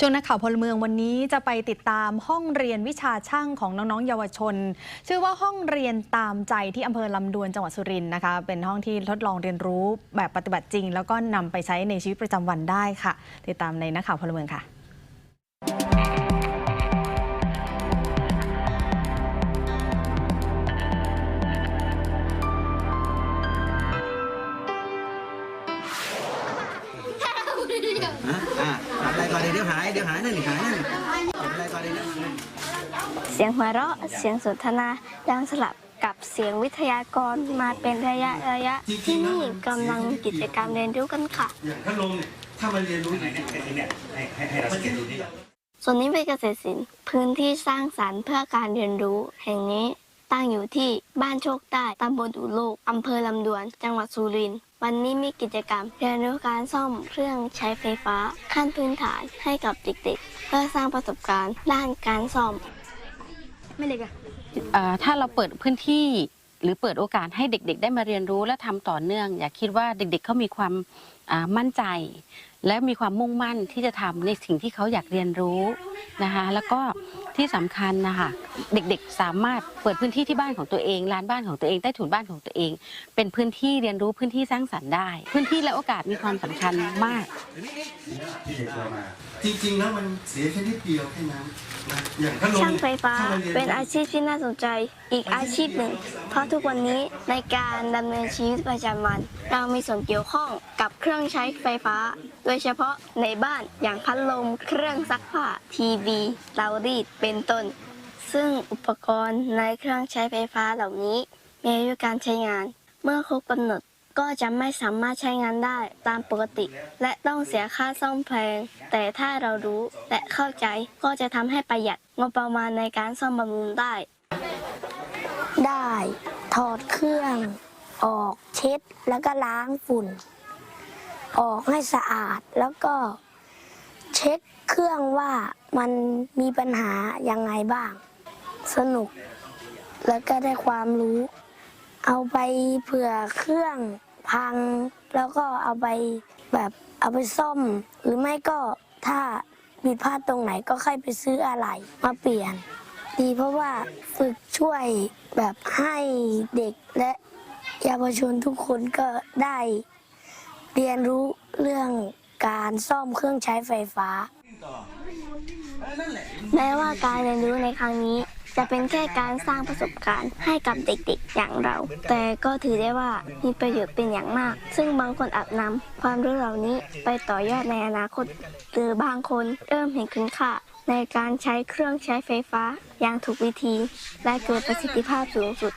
ช่วงนักข่าวพลเมืองวันนี้จะไปติดตามห้องเรียนวิชาช่างของน้องๆเยาวชน ชื่อว่าห้องเรียนตามใจที่อำเภอลำดวนจังหวัดสุรินทร์นะคะเป็นห้องที่ทดลองเรียนรู้แบบปฏิบัติจริง แล้วก็นำไปใช้ในชีวิตประจำวันได้ค่ะ ติดตามในนักข่าวพลเมืองค่ะ อะอะอะไรก่อนเลยเดี๋ยวหายเดี๋ยวหายนั่นนี่หายนั่นนี่อะไรก่อนเลยนะเสียงหัวเราะเสียงสนทนาดังสลับกับเสียงวิทยากรมาเป็นระยะระยะที่นี่กำลังกิจกรรมเรียนรู้กันค่ะอย่างถ้าลงเนี่ยถ้ามาเรียนรู้อย่างนี้เนี่ยให้ให้ให้เราสังเกตดูนี่ส่วนนี้เป็นเกษตรศิลป์พื้นที่สร้างสรรค์เพื่อการเรียนรู้แห่งนี้ตั้งอยู่ที่บ้านโชคใต้ตำบลอุโลกอำเภอลำดวน จังหวัดสุรินทร์ วันนี้มีกิจกรรมเรียนรู้การซ่อมเครื่องใช้ไฟฟ้า ขั้นพื้นฐานให้กับเด็กๆ เพื่อสร้างประสบการณ์ด้านการซ่อม ไม่เล็กอะถ้าเราเปิดพื้นที่หรือเปิดโอกาสให้เด็กๆ ได้มาเรียนรู้และทำต่อเนื่อง อยากคิดว่าเด็กๆเขามีความ มั่นใจ และมีความมุ่งมั่นที่จะทำในสิ่งที่เขาอยากเรียนรู้นะคะแล้วก็ที่สำคัญนะคะเด็กๆสามารถเปิดพื้นที่ที่บ้านของตัวเองลานบ้านของตัวเองใต้ถุนบ้านของตัวเอง เป็นพื้นที่เรียนรู้พื้นที่สร้างสรรค์ได้ พื้นที่และโอกาสมีความสำคัญมาก ที่เด็กเรามา จริงๆแล้วมันเสียแค่นิดเดียวแค่นั้นนะอย่างถ้าลงช่างไฟฟ้าถ้มรียเป็นอาชีพที่น่าสนใจอีกอาชีพหนึ่ง เพราะทุกวันนี้ในการดำเนินชีวิตประจำวัน เรามีส่วนเกี่ยวข้องกับเครื่องใช้ไฟฟ้า โดยเฉพาะในบ้านอย่างพัดลมเครื่องซักผ้าทีวีเตารีดเป็นต้น ซึ่งอุปกรณ์ในเครื่องใช้ไฟฟ้าเหล่านี้ มีอายุการใช้งาน เมื่อครบกำหนดก็จะไม่สามารถใช้งานได้ตามปกติ และต้องเสียค่าซ่อมแพง แต่ถ้าเรารู้และเข้าใจก็จะทำให้ประหยัดงบประมาณในการซ่อมบำรุงได้ ได้ ถอดเครื่อง ออกเช็ดแล้วก็ล้างฝุ่น ออกให้สะอาดแล้วก็เช็คเครื่องว่ามันมีปัญหายังไงบ้าง สนุก แล้วก็ได้ความรู้ เอาไปเผื่อเครื่องพัง แล้วก็เอาไปแบบเอาไปซ่อม หรือไม่ก็ถ้าผิดพลาดตรงไหนก็ค่อยไปซื้ออะไรมาเปลี่ยน ดีเพราะว่าฝึกช่วยแบบให้เด็กและเยาวชนทุกคนก็ได้ เรียนรู้เรื่องการซ่อมเครื่องใช้ไฟฟ้า แม้ว่าการเรียนรู้ในครั้งนี้ จะเป็นแค่การสร้างประสบการณ์ให้กับเด็กๆอย่างเรา แต่ก็ถือได้ว่ามีประโยชน์เป็นอย่างมาก ซึ่งบางคนอาจนำความรู้เหล่านี้ไปต่อยอดในอนาคต หรือบางคนเริ่มเห็นคุณค่าในการใช้เครื่องใช้ไฟฟ้าอย่างถูกวิธี และเกิดประสิทธิภาพสูงสุด